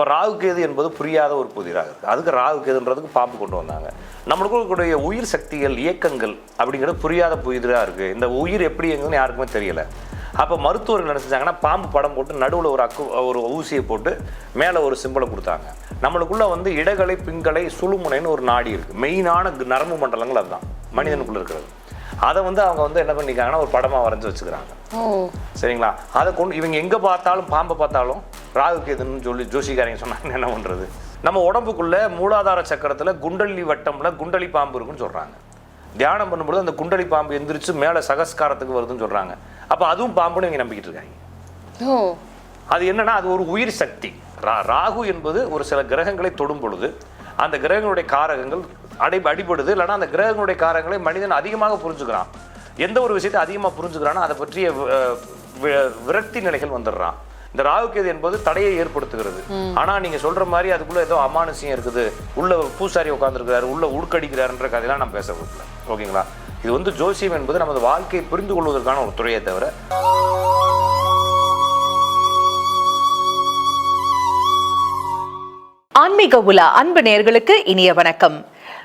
இப்போ ராகு கேது என்பது புரியாத ஒரு புதிராக இருக்குது அதுக்கு ராகு கேதுன்றதுக்கு பாம்பு கொண்டு வந்தாங்க. நம்மளுக்குடைய இருக்கக்கூடிய உயிர் சக்திகள் இயக்கங்கள் அப்படிங்கிறது புரியாத புதிராக இருக்குது இந்த உயிர் எப்படி எங்கன்னு யாருக்குமே தெரியலை. அப்போ மருத்துவர்கள் என்ன செஞ்சாங்கன்னா பாம்பு படம் போட்டு நடுவில் ஒரு அக்கு ஒரு ஊசியை போட்டு மேலே ஒரு சிம்பிளை கொடுத்தாங்க. நம்மளுக்குள்ளே வந்து இடகலை பிங்கலை சுழுமுனைன்னு ஒரு நாடி இருக்குது மெயினான நரம்பு மண்டலங்கள் அதுதான். மனிதனுக்குள்ளே இருக்கிறது. அதை வந்து அவங்க வந்து என்ன பண்ணிக்காங்கன்னா ஒரு படமாக வரைஞ்சி வச்சுக்கிறாங்க. சரிங்களா? அதை கொண்டு இவங்க எங்கே பார்த்தாலும் பாம்பை பார்த்தாலும் ராகு கேதுன்னு சொல்லி ஜோசிக்காரங்க சொன்னாங்க என்ன பண்ணுறது நம்ம உடம்புக்குள்ள மூலாதார சக்கரத்தில் குண்டலி வட்டம்ல குண்டலி பாம்பு இருக்குன்னு சொல்கிறாங்க தியானம் பண்ணும்போது அந்த குண்டலி பாம்பு எந்திரிச்சு மேலே சகஸ்காரத்துக்கு வருதுன்னு சொல்கிறாங்க அப்போ அதுவும் பாம்புன்னு இவங்க நம்பிக்கிட்டு இருக்காங்க. அது என்னன்னா அது ஒரு உயிர் சக்தி. ரா- ராகு என்பது ஒரு சில கிரகங்களை தொடும் பொழுது அந்த கிரகங்களுடைய காரகங்கள் அடை அடிபடுது இல்லைன்னா அந்த கிரகங்களுடைய காரகங்களை மனிதன் அதிகமாக புரிஞ்சுக்கிறான். எந்த ஒரு விஷயத்தை அதிகமாக புரிஞ்சுக்கிறானோ அதை பற்றிய விரக்தி நிலைகள் வந்துடுறான். இந்த ராகுகேது என்பது தடையை ஏற்படுத்துகிறது. ஆனா நீங்க சொல்ற மாதிரி அதுக்குள்ள ஏதோ அமானுஷியம் இருக்குது. உள்ள பூசாரி உட்காந்துருக்கிறாரு உள்ள உடுக்கடிக்கிறாருன்ற கதையெல்லாம் நான் பேச விரும்பல. ஓகேங்களா? இது வந்து ஜோசியம் என்பது நமது வாழ்க்கையை புரிந்து கொள்வதற்கான ஒரு துறையை தவிர. ஆன்மீக உலா அன்பு நேயர்களுக்கு இனிய வணக்கம்.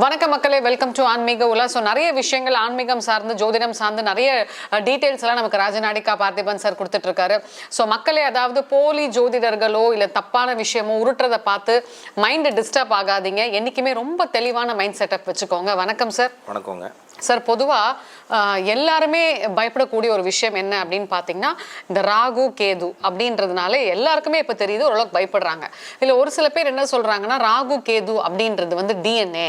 வணக்கம் மக்களே வெல்கம் டு ஆன்மீக உலா. ஸோ நிறைய விஷயங்கள் ஆன்மீகம் சார்ந்து ஜோதிடம் சார்ந்து நிறைய டீட்டெயில்ஸ் எல்லாம் நமக்கு ராஜநாடிகா பார்த்திபன் சார் கொடுத்துட்டு இருக்காரு ஸோ மக்களே அதாவது போலி ஜோதிடர்களோ இல்லை தப்பான விஷயமோ உருட்டுறதை பார்த்து மைண்டு டிஸ்டர்ப் ஆகாதீங்க. என்றைக்குமே ரொம்ப தெளிவான மைண்ட் செட்டப் வச்சுக்கோங்க. வணக்கம் சார் வணக்கங்க. சார் பொதுவாக எல்லாருமே பயப்படக்கூடிய ஒரு விஷயம் என்ன அப்படின்னு பார்த்தீங்கன்னா இந்த ராகு கேது அப்படின்றதுனால எல்லாருக்குமே இப்போ தெரியுது ஓரளவுக்கு பயப்படுறாங்க. இல்லை ஒரு சில பேர் என்ன சொல்றாங்கன்னா ராகு கேது அப்படின்றது வந்து டிஎன்ஏ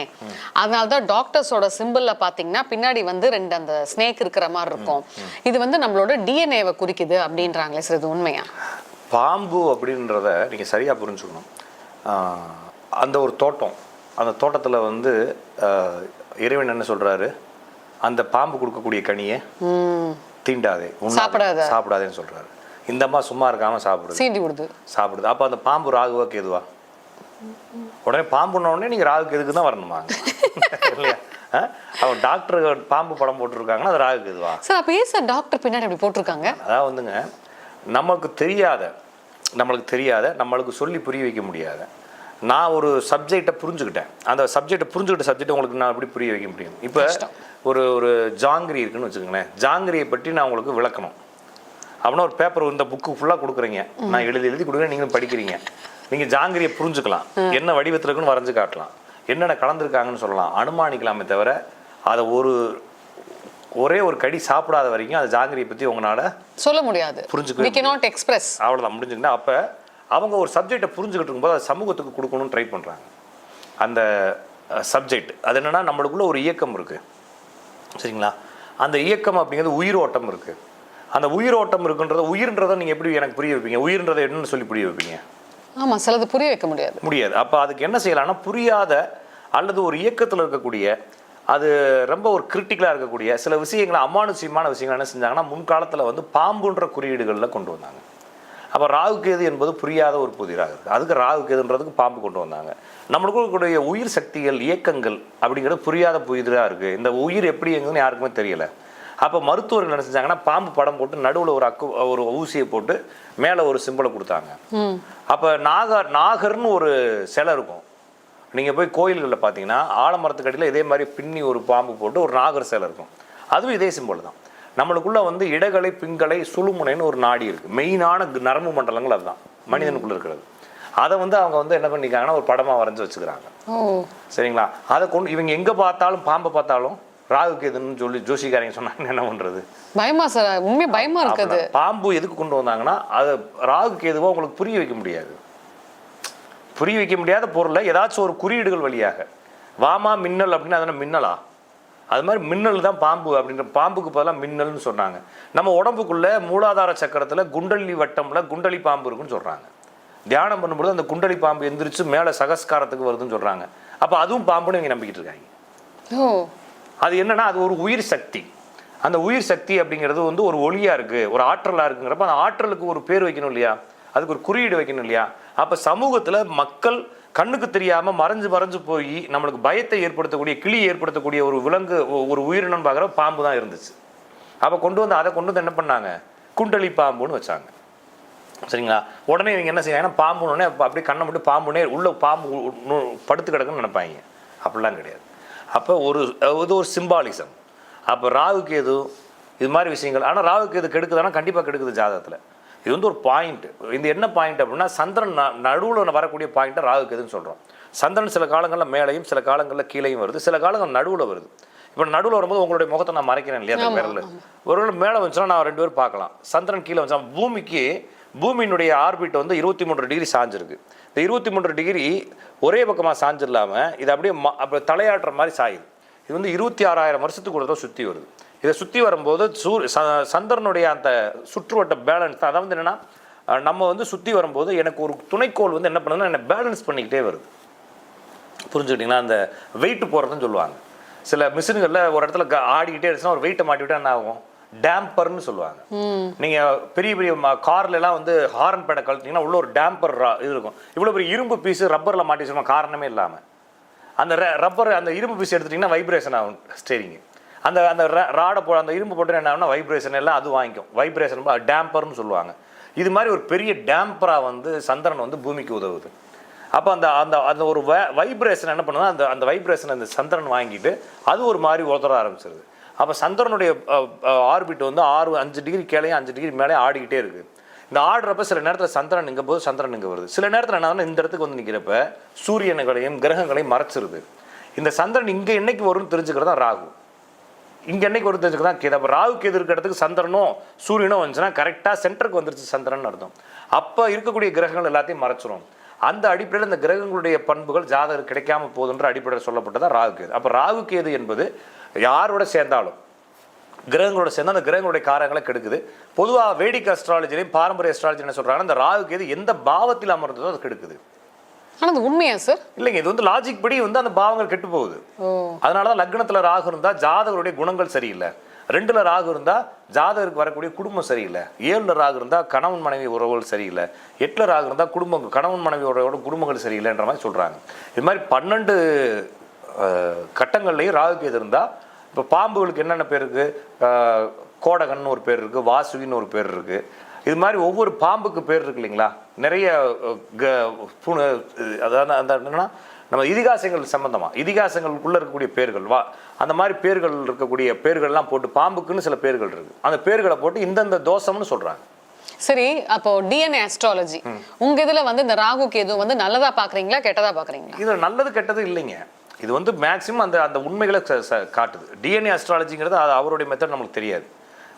அதனால தான் டாக்டர்ஸோட சிம்பிளில் பார்த்தீங்கன்னா பின்னாடி வந்து ரெண்டு அந்த ஸ்னேக் இருக்கிற மாதிரி இருக்கும். இது வந்து நம்மளோட டிஎன்ஏவை குறிக்குது அப்படின்றாங்களே சார் இது உண்மையா? பாம்பு அப்படின்றத நீங்கள் சரியாக புரிஞ்சுக்கணும். அந்த ஒரு தோட்டம் அந்த தோட்டத்தில் வந்து இறைவன் என்ன சொல்கிறாரு அந்த பாம்பு கொடுக்கக்கூடிய கனியை தீண்டாதே. சாப்பிடாத. சாப்பிடாதேன்னு சொல்கிறாரு இந்த அம்மா சும்மா இருக்காம சாப்பிடுது. சீண்டி விடுது சாப்பிடுது. அப்போ அந்த பாம்பு ராகுவா கேதுவா உடனே பாம்புன உடனே நீங்கள் ராகு கேதுக்கு தான் வரணுமா? இல்லையா? அவன் டாக்டர் பாம்பு படம் போட்டிருக்காங்கன்னா அது ராகு கேதுவா சார் அப்போ ஏன் சார் டாக்டர் பின்னாடி அப்படி போட்டிருக்காங்க? அதாவது வந்துங்க நமக்கு தெரியாத நம்மளுக்கு தெரியாத நம்மளுக்கு சொல்லி புரிய வைக்க முடியாத நான் ஒரு சப்ஜெக்டை புரிஞ்சுக்கிட்டேன். அந்த சப்ஜெக்டை புரிஞ்சுக்கிட்ட சப்ஜெக்ட் உங்களுக்கு நான் எப்படி புரிய வைக்க முடியும்? இப்போ ஒரு ஒரு ஜாங்கிரி இருக்குன்னு வச்சுக்கோங்களேன். ஜாங்கிரியை பற்றி நான் உங்களுக்கு விளக்கணும். அப்படின்னா ஒரு பேப்பர் இந்த புக்கு ஃபுல்லாக கொடுக்குறீங்க. நான் எழுதி எழுதி கொடுக்குறேன் நீங்களும் படிக்கிறீங்க. நீங்கள் ஜாங்கிரியை புரிஞ்சுக்கலாம். என்ன வடிவத்தில் இருக்குன்னு வரைஞ்சு காட்டலாம். என்னென்ன கலந்துருக்காங்கன்னு சொல்லலாம். அனுமானிக்கலாமே தவிர அதை ஒரு ஒரே ஒரு கடி சாப்பிடாத வரைக்கும் அந்த ஜாங்கிரியை பற்றி உங்களால் சொல்ல முடியாது. cannot எக்ஸ்பிரஸ் அவ்வளோதான் முடிஞ்சுங்கன்னா அப்போ அவங்க ஒரு சப்ஜெக்டை புரிஞ்சுக்கிட்டு இருக்கும்போது அது சமூகத்துக்கு கொடுக்கணும்னு ட்ரை பண்ணுறாங்க அந்த சப்ஜெக்ட் அது என்னன்னா நம்மளுக்குள்ள ஒரு இயக்கம் இருக்குது சரிங்களா? அந்த இயக்கம் அப்படிங்கிறது உயிரோட்டம் இருக்குது அந்த உயிரோட்டம் இருக்குன்றத உயிர்ன்றதை நீங்கள் எப்படி எனக்கு புரிய வைப்பீங்க? உயிர்ன்றதை என்னன்னு சொல்லி புரிய வைப்பீங்க? ஆமா சிலது புரிய வைக்க முடியாது. முடியாது. அப்போ அதுக்கு என்ன செய்யலாம்னா புரியாத அல்லது ஒரு இயக்கத்தில் இருக்கக்கூடிய அது ரொம்ப ஒரு கிரிட்டிக்கலாக இருக்கக்கூடிய சில விஷயங்களை அமானுஷ்யமான விஷயங்கள் என்ன செஞ்சாங்கன்னா முன்காலத்தில் வந்து பாம்புன்ற குறியீடுகளில் கொண்டு வந்தாங்க. அப்போ ராகு கேது என்பது புரியாத ஒரு புதிராக இருக்குது அதுக்கு ராகு கேதுன்றதுக்கு பாம்பு கொண்டு வந்தாங்க. நம்மளுக்கு இருக்கக்கூடிய உயிர் சக்திகள் இயக்கங்கள் அப்படிங்கிறது புரியாத புதிராக இருக்குது இந்த உயிர் எப்படி இயங்குதுன்னு யாருக்குமே தெரியல. அப்போ மருத்துவர்கள் என்ன செஞ்சாங்கன்னா பாம்பு படம் போட்டு நடுவில் ஒரு அக்கு ஒரு ஊசியை போட்டு மேலே ஒரு சிம்பிளை கொடுத்தாங்க. அப்போ நாகர் நாகர்னு ஒரு சிலை இருக்கும். நீங்கள் போய் கோயில்களில் பார்த்தீங்கன்னா ஆலமரத்துக்கடியில் இதே மாதிரி பின்னி ஒரு பாம்பு போட்டு ஒரு நாகர் சிலை இருக்கும். அதுவும் இதே சிம்பிள் தான். நம்மளுக்குள்ள வந்து இடகலை பிங்கலை சுழுமுனைன்னு ஒரு நாடி இருக்குது மெயினான நரம்பு மண்டலங்கள் அதுதான். மனிதனுக்குள்ள இருக்கிறது. அதை வந்து அவங்க வந்து என்ன பண்ணிக்காங்கன்னா ஒரு படமாக வரைஞ்சி வச்சுக்கிறாங்க. சரிங்களா? அதை கொண்டு இவங்க எங்கே பார்த்தாலும் பாம்பை பார்த்தாலும் ராகு கேதுன்னு சொல்லி ஜோசிக்காரங்க சொன்னாங்க என்ன பண்ணுறது பயமா சார். உண்மை பயமா இருக்குது. பாம்பு எதுக்கு கொண்டு வந்தாங்கன்னா அது ராகு கேதுவோ உங்களுக்கு புரிய வைக்க முடியாது. புரிய வைக்க முடியாத பொருளை ஏதாச்சும் ஒரு குறியீடுகள் வழியாக. வாமா மின்னல் அப்படின்னு அதனால் மின்னலா? அது மாதிரி மின்னல் தான் பாம்பு அப்படின்ற பாம்புக்கு பதிலாக மின்னல்னு சொன்னாங்க. நம்ம உடம்புக்குள்ள மூலாதார சக்கரத்தில் குண்டலி வட்டம்ல குண்டலி பாம்பு இருக்குன்னு சொல்கிறாங்க தியானம் பண்ணும்போது அந்த குண்டலி பாம்பு எந்திரிச்சு மேலே சகஸ்காரத்துக்கு வருதுன்னு சொல்கிறாங்க அப்போ அதுவும் பாம்புன்னு இவங்க நம்பிக்கிட்டு இருக்காங்க. ஓ. அது என்னன்னா அது ஒரு உயிர் சக்தி. அந்த உயிர் சக்தி அப்படிங்கிறது வந்து ஒரு ஒளியா இருக்கு ஒரு ஆற்றலா இருக்குங்கிறப்ப அந்த ஆற்றலுக்கு ஒரு பேர் வைக்கணும் இல்லையா? அதுக்கு ஒரு குறியீடு வைக்கணும் இல்லையா? அப்ப சமூகத்துல மக்கள் கண்ணுக்கு தெரியாம மறைஞ்சு மறைஞ்சு போய் நம்மளுக்கு பயத்தை ஏற்படுத்தக்கூடிய கிளி ஏற்படுத்தக்கூடிய ஒரு விலங்கு ஒரு உயிரினம் பார்க்குற பாம்பு தான் இருந்துச்சு. அப்போ கொண்டு வந்து அதை கொண்டு வந்து என்ன பண்ணாங்க? குண்டலி பாம்புன்னு வச்சாங்க. சரிங்களா? உடனே இவங்க என்ன செய்வாங்கன்னா பாம்புனே அப்படியே கண்ணை மட்டும் பாம்புனே உள்ள பாம்பு படுத்து கிடக்குன்னு நினைப்பாங்க. அப்படிலாம் கிடையாது. அப்போ ஒரு இது ஒரு சிம்பாலிசம். அப்போ ராகு கேது இது மாதிரி விஷயங்கள். ஆனால் ராகு கேது கெடுக்குதுன்னா கண்டிப்பாக கெடுக்குது ஜாதகத்தில். இது வந்து ஒரு பாயிண்ட் இது என்ன பாயிண்ட் அப்படின்னா சந்திரன் நடுவில் வரக்கூடிய பாயிண்ட்டை ராகு கேதுன்னு சொல்கிறோம் சந்திரன் சில காலங்களில் மேலேயும் சில காலங்களில் கீழேயும் வருது. சில காலங்கள் நடுவில் வருது. இப்போ நடுவில் வரும்போது உங்களுடைய முகத்தை நான் மறைக்கிறேன் இல்லையா அந்த விரல் ஒருவேளை மேலே வந்துச்சுன்னா நான் ரெண்டு பேரும் பார்க்கலாம். சந்திரன் கீழே வந்துச்சா பூமிக்கு பூமியினுடைய ஆர்பிட் வந்து இருபத்தி மூன்று டிகிரி சாஞ்சிருக்கு. இந்த இருபத்தி மூன்று டிகிரி ஒரே பக்கமாக சாஞ்சிடலாம இது அப்படியே ம- அப்ப தலையாட்டுற மாதிரி சாயுது. இது வந்து இருபத்தி ஆறாயிரம் வருஷத்துக்கு ஒரு தடவை சுற்றி வருது. இதை சுற்றி வரும்போது சூர் ச- சந்திரனுடைய அந்த சுற்றுவட்ட பேலன்ஸ் அதாவது என்னன்னா நம்ம வந்து சுற்றி வரும்போது எனக்கு ஒரு துணைக்கோள் வந்து என்ன பண்ணுதுன்னா என்னை பேலன்ஸ் பண்ணிக்கிட்டே வருது. புரிஞ்சுக்கிட்டீங்களா? அந்த வெயிட் போடுறதுன்னு சொல்லுவாங்க. சில மிஷின்களில் ஒரு இடத்துல க- ஆடிக்கிட்டே இருந்துச்சுன்னா ஒரு வெயிட்டை மாட்டி என்ன ஆகும்? டேம்பர்னு சொல்லுவாங்க. நீங்க பெரிய பெரிய கார்ல எல்லாம் வந்து ஹாரன் பேடை கழட்டிங்கன்னா உள்ள ஒரு டேம்பர் இது இருக்கும். இவ்வளவு பெரிய இரும்பு பீஸ் ரப்பர்ல மாட்டி வச்சிருக்கோம் காரணமே இல்லாம. அந்த ரப்பர் அந்த இரும்பு பீஸ் எடுத்துட்டீங்கன்னா வைப்ரேஷன் ஆகும் ஸ்டேரிங் அந்த அந்த ராடை போ அந்த இரும்பு போட்டு என்ன ஆகும்னா வைப்ரேஷன் எல்லாம் அது வாங்கிக்கும். வைப்ரேஷன் டேம்பர்னு சொல்லுவாங்க. இது மாதிரி ஒரு பெரிய டேம்பராக வந்து சந்திரன் வந்து பூமிக்கு உதவுது. அப்போ அந்த அந்த அந்த ஒரு வைப்ரேஷன் என்ன பண்ணுன்னா அந்த அந்த வைப்ரேஷன் அந்த சந்திரன் வாங்கிட்டு அது ஒரு மாதிரி உதற ஆரம்பிச்சிருது. அப்போ சந்திரனுடைய ஆர்பிட் வந்து ஆறு அஞ்சு டிகிரி கீழே அஞ்சு டிகிரி மேலே ஆடிக்கிட்டே இருக்குது இந்த ஆடுறப்ப சில நேரத்தில் சந்திரன் இங்கே போது சந்திரன் இங்கே வருது. சில நேரத்தில் என்ன ஆகுதுன்னா இந்த இடத்துக்கு வந்து நிற்கிறப்ப சூரியன்களையும் கிரகங்களையும் மறைச்சிருது. இந்த சந்திரன் இங்கே என்னைக்கு வரும்னு தெரிஞ்சுக்கிறது தான் ராகு. இங்கே என்னைக்கு வருது தான் கேது. அப்போ ராகு கேது இருக்கிற இடத்துக்கு சந்திரனும் சூரியனும் வந்துச்சுன்னா கரெக்டாக சென்டருக்கு வந்துருச்சு சந்திரன் அர்த்தம். அப்போ இருக்கக்கூடிய கிரகங்கள் எல்லாத்தையும் மறைச்சிரும். அந்த அடிப்படையில் அந்த கிரகங்களுடைய பண்புகள் ஜாதகர் கிடைக்காம போதுன்ற அடிப்படையில் சொல்லப்பட்டதான் ராகு கேது. அப்போ ராகு கேது என்பது யாரோட சேர்ந்தாலும் கிரகங்களோட சேர்ந்து அந்த கிரகங்களுடைய காரங்களை கெடுக்குது. பொதுவாக வேடிக்கை அஸ்ட்ராலஜிலையும் பாரம்பரிய அஸ்ட்ராலஜி என்ன சொல்கிறாங்கன்னா அந்த ராகு கேது எந்த பாவத்தில் அமர்ந்ததோ அது கெடுக்குது. ஆனா அது உண்மையா சார் இல்லைங்க இது வந்து லாஜிக் படி வந்து அந்த பாவங்கள் கெட்டு போகுது. அதனால தான் லக்னத்துல ராகு இருந்தா ஜாதகருடைய குணங்கள் சரியில்லை. ரெண்டுல ராகு இருந்தா ஜாதகருக்கு வரக்கூடிய குடும்பம் சரியில்லை. ஏழுல ராகு இருந்தா கணவன் மனைவி உறவுகள் சரியில்லை. எட்டுல ராகு இருந்தா குடும்பம் கணவன் மனைவி உறவோட குடும்பங்கள் சரியில்லைன்ற மாதிரி சொல்றாங்க. இது மாதிரி பன்னெண்டு கட்டங்கள்லையும் ராகு கேது இருந்தா இப்போ பாம்புகளுக்கு என்னென்ன பேர் இருக்கு? அஹ், கோடகன்னு ஒரு பேர் இருக்கு வாசுகின்னு ஒரு பேர் இருக்கு. இது மாதிரி ஒவ்வொரு பாம்புக்கு பேர் இருக்கு இல்லைங்களா? நிறைய அதாவது அந்த என்னன்னா நம்ம இதிகாசங்கள் சம்பந்தமா இதிகாசங்களுக்குள்ள இருக்கக்கூடிய பேர்கள் வா அந்த மாதிரி பேர்கள் இருக்கக்கூடிய பேர்கள்லாம் போட்டு பாம்புக்குன்னு சில பேர்கள் இருக்கு. அந்த பேர்களை போட்டு இந்தந்த தோஷம்னு சொல்றாங்க. சரி அப்போ டிஎன்ஏ அஸ்ட்ராலஜி உங்க இதுல வந்து இந்த ராகு கேது வந்து நல்லதா பாக்குறீங்களா கெட்டதா பாக்குறீங்களா? இது நல்லது கெட்டது இல்லைங்க. இது வந்து மேக்ஸிமம் அந்த அந்த உண்மைகளை காட்டுது. டிஎன்ஏ அஸ்ட்ராலஜிங்கிறது அது அவருடைய மெத்தட் நமக்கு தெரியாது.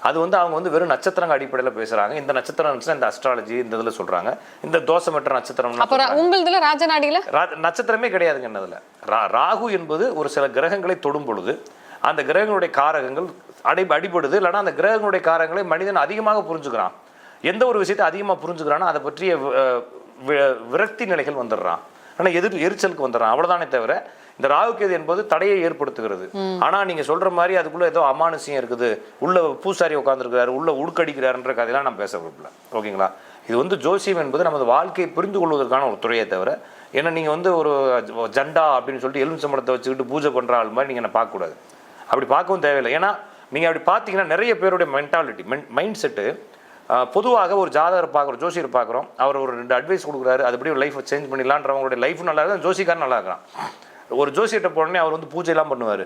அது வந்து அவங்க வந்து வெறும் நட்சத்திரங்க அடிப்படையில் பேசுறாங்க. இந்த நட்சத்திரம் இந்த அஸ்ட்ராலஜி இந்த இதில் சொல்றாங்க. இந்த தோஷமற்ற நட்சத்திரம் அப்போ ரா- உங்களுதுல ராஜநாடியில? நட்சத்திரமே கிடையாதுங்க என்னதுல ரா ராகு என்பது ஒரு சில கிரகங்களை தொடும் பொழுது அந்த கிரகங்களுடைய காரகங்கள் அடி அடிபடுது. இல்லைன்னா அந்த கிரகங்களுடைய காரகங்களை மனிதன் அதிகமாக புரிஞ்சுக்கிறான். எந்த ஒரு விஷயத்தை அதிகமாக புரிஞ்சுக்கிறானோ அதை பற்றிய விரக்தி நிலைகள் வந்துடுறான். ஆனால் எதிர் எரிச்சலுக்கு வந்துடுறான். அவ்வளவுதானே தவிர இந்த ராகுகேது என்பது தடையை ஏற்படுத்துகிறது. ஆனா நீங்க சொல்ற மாதிரி அதுக்குள்ள ஏதோ அமானுஷியம் இருக்குது. உள்ள பூசாரி உட்காந்துருக்கிறாரு உள்ள உடுக்கடிக்கிறாருன்ற கதையெல்லாம் நான் பேச விரும்பல. ஓகேங்களா? இது வந்து ஜோசியம் என்பது நமது வாழ்க்கையை புரிந்து கொள்வதற்கான ஒரு துறையே தவிர ஏன்னா நீங்க வந்து ஒரு ஜண்டா அப்படின்னு சொல்லிட்டு எலுமிச்சம்பழத்தை வச்சுக்கிட்டு பூஜை பண்ற ஆள் மாதிரி நீங்க என்ன பார்க்கக்கூடாது. அப்படி பார்க்கவும் தேவையில்லை. ஏன்னா நீங்க அப்படி பார்த்தீங்கன்னா நிறைய பேருடைய மென்டாலிட்டி மைண்ட் செட்டு பொதுவாக ஒரு ஜாதகர் பார்க்குறோம் ஜோசியர் பார்க்குறோம். அவர் ஒரு ரெண்டு அட்வைஸ் கொடுக்குறாரு. அதுபடி ஒரு லைஃப்பை சேஞ்ச் பண்ணிடலான்றவங்களுடைய லைஃப் நல்லா இருக்கும் ஜோசிக்காரன் நல்லா இருக்கிறான் ஒரு ஜோசியர்கிட்ட போனோடனே அவர் வந்து பூஜையெல்லாம் பண்ணுவார்.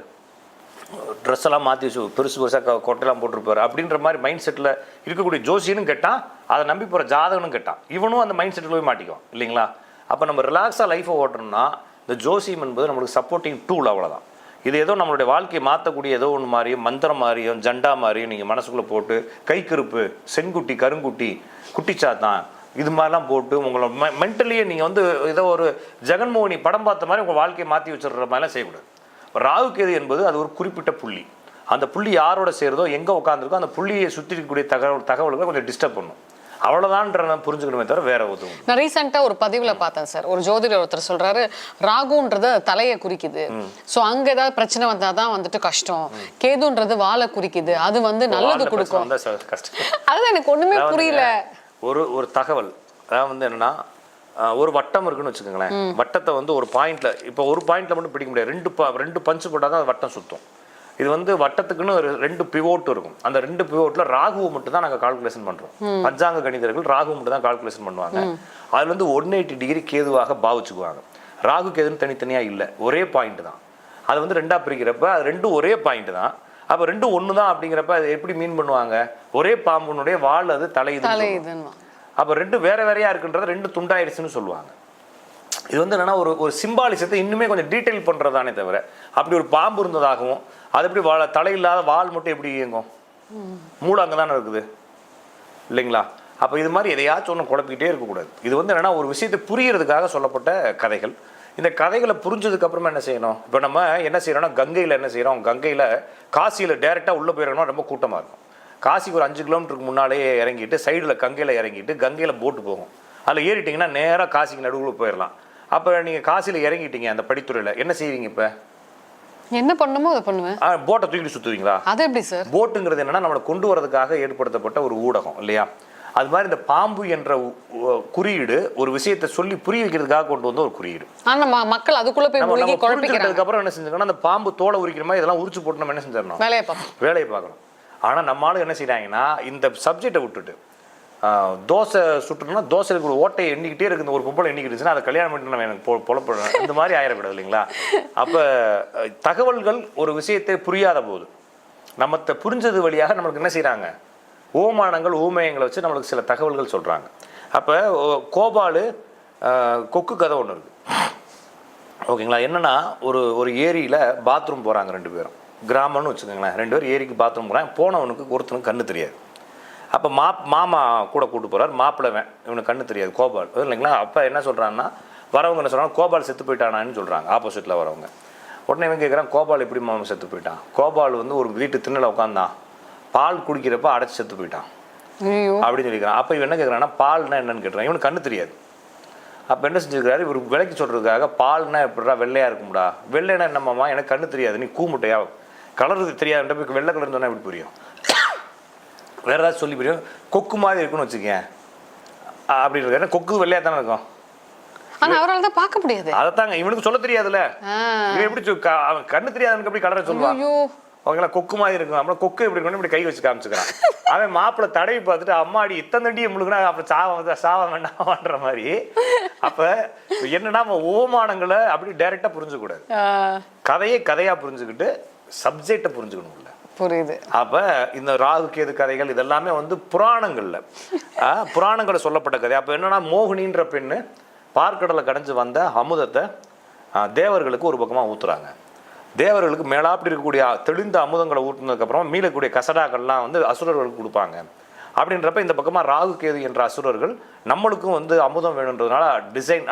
ட்ரெஸ் எல்லாம் மாற்றி வச்சு பெருசு பெருசாக கொட்டையெல்லாம் போட்டிருப்பாரு. அப்படின்ற மாதிரி மைண்ட் செட்டில் இருக்கக்கூடிய ஜோசியனும் கேட்டான் அதை நம்பி போகிற ஜாதகனும் கேட்டான். இவனும் அந்த மைண்ட் செட்டில் போய் மாட்டிக்குவான் இல்லைங்களா? அப்போ நம்ம ரிலாக்ஸாக லைஃப்பை ஓட்டணும்னா இந்த ஜோசியம் என்பது நம்மளுக்கு சப்போர்ட்டிங் டூல் அவ்வளோதான் இது ஏதோ நம்மளுடைய வாழ்க்கையை மாற்றக்கூடிய ஏதோ ஒன்று மாதிரியும் மந்திரம் மாதிரியும் ஜண்டா மாதிரியும் நீங்கள் மனசுக்குள்ளே போட்டு கைக்கருப்பு செங்குட்டி கருங்குட்டி குட்டிச்சாத்தான் இது மாதிரிலாம் போட்டு உங்களை மென்டலியே நீங்கள் வந்து ஏதோ ஒரு ஜெகன்மோகினி படம் பார்த்த மாதிரி உங்கள் வாழ்க்கையை மாற்றி வச்சிடுற மாதிரிலாம் செய்யக்கூடாது. ராகு கேது என்பது அது ஒரு குறிப்பிட்ட புள்ளி. அந்த புள்ளி யாரோட சேருதோ எங்கே உட்காந்துருக்கோ அந்த புள்ளியை சுற்றி இருக்கக்கூடிய தகவல் தகவல்களை கொஞ்சம் டிஸ்டர்ப் பண்ணும் அவ்வளோதான்ற புரிஞ்சுக்கணுமே தவிர வேற உதவும் நான் ரீசெண்டா ஒரு பதிவுல பார்த்தேன் சார். ஒரு ஜோதிடர் ஒருத்தர் சொல்றாரு ராகுன்றது தலையை குறிக்குது. சோ அங்க ஏதாவது பிரச்சனை வந்தாதான் வந்துட்டு கஷ்டம். கேதுன்றது வாழை குறிக்குது. அது வந்து நல்லது கொடுக்கும். கஷ்டம். அதுதான் எனக்கு ஒண்ணுமே புரியல. ஒரு ஒரு தகவல். அதாவது வந்து என்னன்னா ஒரு வட்டம் இருக்குன்னு வச்சுக்கோங்களேன். வட்டத்தை வந்து ஒரு பாயிண்ட்ல இப்போ ஒரு பாயிண்ட்ல மட்டும் பிடிக்க முடியாது. ரெண்டு ரெண்டு பஞ்சு போட்டால் தான் அது வட்டம் சுத்தும். இது வந்து வட்டத்துக்குன்னு ஒரு ரெண்டு பிவோட் இருக்கும். அந்த ரெண்டு பிவோட்ல ராகுவை மட்டும் தான் நாங்கள் கால்குலேஷன் பண்றோம் பஞ்சாங்க கணிதர்கள் ராகு மட்டும் தான் கால்குலேஷன் பண்ணுவாங்க அதுல வந்து ஒன் எயிட்டி டிகிரி கேதுவாக பாவிச்சுக்குவாங்க. ராகு கேதுன்னு தனித்தனியா இல்லை. ஒரே பாயிண்ட் தான். அது வந்து ரெண்டா பிரிக்கிறப்ப அது ரெண்டும் ஒரே பாயிண்ட் தான். அப்போ ரெண்டும் ஒன்று தான் அப்படிங்கிறப்ப அது எப்படி மீன் பண்ணுவாங்க? ஒரே பாம்புனுடைய வால் அது தலையுது அப்போ ரெண்டு வேற வேறையா இருக்குன்றத ரெண்டு துண்டாயிடுச்சுன்னு சொல்லுவாங்க. இது வந்து என்னன்னா ஒரு ஒரு சிம்பாலிசத்தை இன்னுமே கொஞ்சம் டீட்டெயில் பண்றதானே தவிர அப்படி ஒரு பாம்பு இருந்ததாகவும் அது எப்படி வாழ தலையில்லாத வால் மட்டும் எப்படி இயங்கும்? மூளை அங்கே தானே இருக்குது. இல்லைங்களா? அப்போ இது மாதிரி எதையாச்சும் ஒன்று குழப்பிக்கிட்டே இருக்கக்கூடாது. இது வந்து என்னென்னா ஒரு விஷயத்தை புரியறதுக்காக சொல்லப்பட்ட கதைகள். இந்த கதைகளை புரிஞ்சதுக்கப்புறமா என்ன செய்யணும்? இப்போ நம்ம என்ன செய்யறோம்னா கங்கையில் என்ன செய்கிறோம் கங்கையில் காசியில் டேரெக்டாக உள்ளே போயிடணும் ரொம்ப கூட்டமாக இருக்கும். காசிக்கு ஒரு அஞ்சு கிலோமீட்டருக்கு முன்னாலே இறங்கிட்டு சைடில் கங்கையில் இறங்கிட்டு கங்கையில் போட்டு போகும். அதில் ஏறிட்டிங்கன்னா நேராக காசிக்கு நடுவில் போயிடலாம் அப்போ நீங்கள் காசியில் இறங்கிட்டீங்க அந்த படித்துறையில். என்ன செய்வீங்க இப்போ? என்ன பண்ணுமோ அதை பண்ணுவேன். போட்டை தூக்கிட்டு சுற்றுவீங்களா அது எப்படி சார் போட்டுங்கிறது என்னன்னா நம்மளை கொண்டு வரதுக்காக ஏற்படுத்தப்பட்ட ஒரு ஊடகம் இல்லையா? அது மாதிரி இந்த பாம்பு என்ற குறியீடு ஒரு விஷயத்தை சொல்லி புரிய வைக்கிறதுக்காக கொண்டு வந்த ஒரு குறியீடு. ஆனா மக்கள் அதுக்குள்ள போய் மூழ்கி புரிஞ்சுக்கிட்டதுக்கு அப்புறம் என்ன செஞ்சுக்கணும் அந்த பாம்பு தோலை உரிக்கிற மாதிரி இதெல்லாம் உரிச்சு போட்டு நம்ம என்ன செஞ்சிடணும்? வேலையை பார்ப்போம் வேலையை பார்க்கணும். ஆனா நம்ம ஆளு என்ன செய்றாங்கன்னா இந்த சப்ஜெக்டை விட்டுட்டு தோசை சுட்டுனா தோசையில் ஒரு ஓட்டையை எண்ணிக்கிட்டே இருக்குது. இந்த ஒரு பொம்பளை எண்ணிக்கிட்டுச்சுன்னா அதை கல்யாணம் பண்ணிட்டு நம்ம எனக்கு பொ- இந்த மாதிரி ஆயிடக்கூடாது இல்லைங்களா அப்போ தகவல்கள் ஒரு விஷயத்தை புரியாத போது நம்ம புரிஞ்சது வழியாக நம்மளுக்கு என்ன செய்கிறாங்க ஓமானங்கள் ஊமயங்களை வச்சு நம்மளுக்கு சில தகவல்கள் சொல்கிறாங்க அப்போ கோபாலு கொக்கு கதை ஒன்று இருக்குது ஓகேங்களா? என்னன்னா ஒரு ஒரு ஏரியில் பாத்ரூம் போகிறாங்க ரெண்டு பேரும். கிராமம்னு வச்சுக்கோங்களேன். ரெண்டு பேரும் ஏரிக்கு பாத்ரூம் போகிறாங்க போனவனுக்கு ஒருத்தனுக்கு கண்ணு தெரியாது. அப்போ மா மாமா கூட கூட்டு போகிறார் மாப்பிள்ளவன். இவனுக்கு கண்ணு தெரியாது. கோபால். இல்லைங்களா? அப்போ என்ன சொல்கிறான்னா வரவங்க என்ன சொல்கிறாங்க கோபால் செத்து போயிட்டானான்னு சொல்கிறாங்க ஆப்போசிட்டில் வரவங்க. உடனே இவன் கேட்குறான் கோபால் எப்படி மாமா செத்து போயிட்டான்? கோபால் வந்து ஒரு வீட்டு திண்ணில் உட்காந்தான் பால் குடிக்கிறப்ப அடைச்சி செத்து போயிட்டான். அப்படின்னு சொல்லிக்கிறான். அப்போ இவன் என்ன கேட்குறான்னா பால்னா என்னன்னு கேட்குறான் இவனுக்கு கண்ணு தெரியாது. அப்போ என்ன செஞ்சுருக்காரு? இவர் விலைக்கு சொல்கிறதுக்காக பால்னா எப்படிடா வெள்ளையாக இருக்கும்டா? வெள்ளைனா என்னம்மாமா எனக்கு கண்ணு தெரியாது. நீ கூமுட்டையா? கலர் தெரியாது வெள்ளை கலர் சொன்னா எப்படி புரியும்? வேற ஏதாவது சொல்லி புரியும் கொக்கு மாதிரி இருக்குன்னு வச்சுக்கேன் அப்படி இருக்காரு கொக்கு வெள்ளையாக தானே இருக்கும். ஆனா அவரால் தான் பார்க்க முடியாது. அதைத்தாங்க. இவனுக்கு சொல்ல தெரியாதுல்ல. இவன் எப்படி க- அவன் கண்ணு தெரியாதவனுக்கு எப்படி கலரை சொல்லுவான்? ஐயோ அவங்களா கொக்கு மாதிரி இருக்கும். அப்புறம் கொக்கு எப்படி இருக்கணும் இப்படி கை வச்சு காமிச்சுக்கிறான். அவன் மாப்பிள்ளை தடவி பார்த்துட்டு அம்மாடி இத்தனை தண்டியை முழுகுனா அப்புறம் சாவ வந்து சாவ வேண்டாமான்ற மாதிரி. அப்ப என்னன்னா நம்ம ஓமானங்களை அப்படி டைரக்டா புரிஞ்சுக்கூடாது ஆ, கதையை கதையா புரிஞ்சுக்கிட்டு சப்ஜெக்டை புரிஞ்சுக்கணும்ல புரியுது. அப்ப இந்த ராகு கேது கதைகள் இதெல்லாமே வந்து புராணங்கள்ல. புராணங்களில் சொல்லப்பட்ட கதை. அப்ப என்னன்னா மோகினின்ற பெண்ணு பார்க்கடலை கடைஞ்சு வந்த அமுதத்தை தேவர்களுக்கு ஒரு பக்கமா ஊத்துறாங்க. தேவர்களுக்கு மேலாப்படி இருக்கக்கூடிய தெளிந்த அமுதங்களை ஊற்றுனதுக்கப்புறம் மீளக்கூடிய கசடாக்கள்லாம் வந்து அசுரர்களுக்கு கொடுப்பாங்க. அப்படின்றப்ப இந்த பக்கமாக ராகு கேது என்ற அசுரர்கள் நம்மளுக்கும் வந்து அமுதம் வேணுன்றதுனால டிசைன்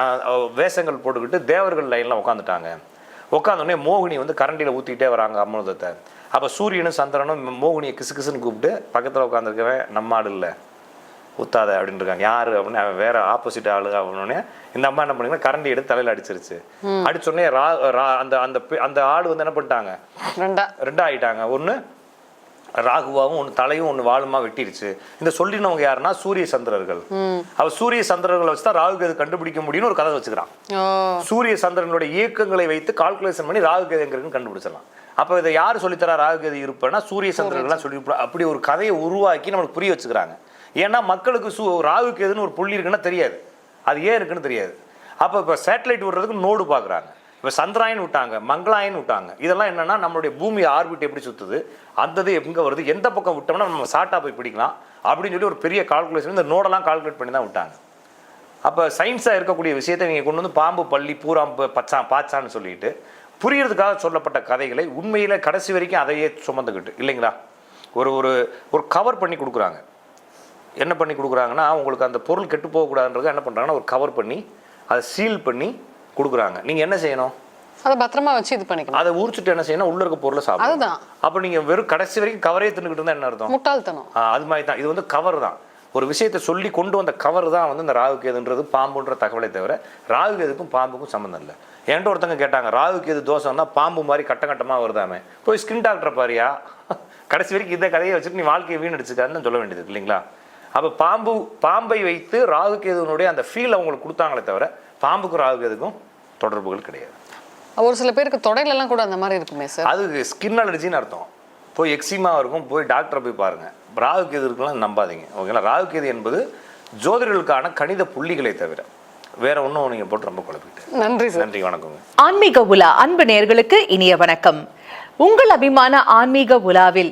வேஷங்கள் போட்டுக்கிட்டு தேவர்கள் லைனில் உட்காந்துட்டாங்க உட்காந்தோடனே மோகினி வந்து கரண்டியில் ஊற்றிக்கிட்டே வராங்க அமுதத்தை. அப்போ சூரியனும் சந்திரனும் மோகினியை கிசு கிசுன்னு கூப்பிட்டு பக்கத்தில் உட்காந்துருக்கவன் நம்ம ஆள் இல்லை. ஊத்தாத அப்படின்னு இருக்காங்க யாரு அப்படின்னு அவன் வேற ஆப்போசிட் ஆளு அப்படின்னே இந்த அம்மா என்ன பண்ணீங்கன்னா கரண்டி எடுத்து தலையில அடிச்சிருச்சு. அடிச்சோடனே ரா ரா- அந்த அந்த அந்த ஆள் வந்து என்ன பண்ணிட்டாங்க? ரெண்டா. ரெண்டா ஆயிட்டாங்க ஒன்று ராகுவாவும் ஒன்று தலையும் ஒன்று வாளுமா வெட்டிருச்சு. இந்த சொல்லினவங்க யாருன்னா சூரிய சந்திரர்கள். அவ சூரிய சந்திரர்களை வச்சு தான் ராகு கேது கண்டுபிடிக்க முடியும்னு ஒரு கதை வச்சுக்கிறான். சூரிய சந்திரனுடைய இயக்கங்களை வைத்து கால்குலேஷன் பண்ணி ராகு கேது எங்க இருக்குன்னு கண்டுபிடிச்சிடலாம். அப்போ இதை யார் சொல்லித்தரா ராகு கேது இருப்பேன்னா சூரிய சந்திரன்லாம் சொல்லி அப்படி ஒரு கதையை உருவாக்கி நம்மளுக்கு புரிய வச்சுக்கிறாங்க. ஏன்னா மக்களுக்கு சு ராகு கேதுன்னு ஒரு புள்ளி இருக்குன்னா தெரியாது. அது ஏன் இருக்குன்னு தெரியாது. அப்போ இப்போ சேட்டலைட் விடுறதுக்கு நோடு பார்க்குறாங்க. இப்போ சந்திராயன் விட்டாங்க மங்களாயன் விட்டாங்க. இதெல்லாம் என்னன்னா நம்மளுடைய பூமி ஆர்பிட் எப்படி சுத்துது அந்த இது எங்கே வருது எந்த பக்கம் விட்டோம்னா நம்ம ஷார்ட்டாக போய் பிடிக்கலாம் அப்படின்னு சொல்லி ஒரு பெரிய கால்குலேஷன் இந்த நோடெல்லாம் கால்குலேட் பண்ணி தான் விட்டாங்க. அப்போ சயின்ஸாக இருக்கக்கூடிய விஷயத்தை நீங்கள் கொண்டு வந்து பாம்பு பள்ளி பூராம்பு பச்சான் பாச்சான்னு சொல்லிட்டு புரியறதுக்காக சொல்லப்பட்ட கதைகளை உண்மையில் கடைசி வரைக்கும் அதையே சுமந்துக்கிட்டு இல்லைங்களா? ஒரு ஒரு ஒரு கவர் பண்ணி கொடுக்குறாங்க. என்ன பண்ணி கொடுக்குறாங்கன்னா உங்களுக்கு அந்த பொருள் கெட்டு போகக்கூடாதுன்றது என்ன பண்ணுறாங்கன்னா ஒரு கவர் பண்ணி அதை சீல் பண்ணி கொடுக்குறாங்க. நீங்கள் என்ன செய்யணும்? அதை பத்திரமா வச்சு இது பண்ணிக்கணும். அதை உரிச்சிட்டு என்ன செய்யணும்? உள்ள இருக்க பொருளை சாப்பிடணும். அதுதான். அப்போ நீங்கள் வெறும் கடைசி வரைக்கும் கவரே தின்னுக்கிட்டு இருந்தா என்ன அர்த்தம்? முட்டாள்தனம். அது மாதிரி தான். இது வந்து கவர் தான். ஒரு விஷயத்தை சொல்லி கொண்டு வந்த கவர் தான் வந்து இந்த ராகு கேதுன்றது பாம்புன்ற தகவலை தவிர ராகு கேதுக்கும் பாம்புக்கும் சம்மந்தம் இல்லை. என்கிட்ட ஒருத்தங்க கேட்டாங்க ராகு கேது தோசைன்னா பாம்பு மாதிரி கட்ட கட்டமாக வருதாமே. போய் ஸ்கின் டாக்டரை பாரியா? கடைசி வரைக்கும் இந்த கதையை வச்சுட்டு நீ வாழ்க்கையை வீணடிச்சுக்காருன்னு சொல்ல வேண்டியது இல்லைங்களா? அப்போ பாம்பு பாம்பை வைத்து ராகு கேதுனுடைய அந்த ஃபீல் அவங்களுக்கு கொடுத்தாங்களே தவிர பாம்புக்கும் ராகு கேதுக்கும் தொடர்புகள் கிடையாது. ஒரு சில பேருக்கு தொடையில எல்லாம் கூட அந்த மாதிரி இருக்குமே சார் அது ஸ்கின் அலர்ஜின்னு அர்த்தம். போய் எக்ஸிமா இருக்கும் போய் டாக்டரை போய் பாருங்க. ராகு கேது இருக்கலாம் நம்பாதீங்க ஓகேங்களா? ராகு கேது என்பது ஜோதிடர்களுக்கான கணித புள்ளிகளை தவிர. வேற ஒன்றும் நீங்கள் போட்டு ரொம்ப குழப்பிட்டு நன்றி சார். நன்றி வணக்கங்க ஆன்மீக உலா அன்பு நேயர்களுக்கு இனிய வணக்கம். உங்கள் அபிமான ஆன்மீக உலாவில்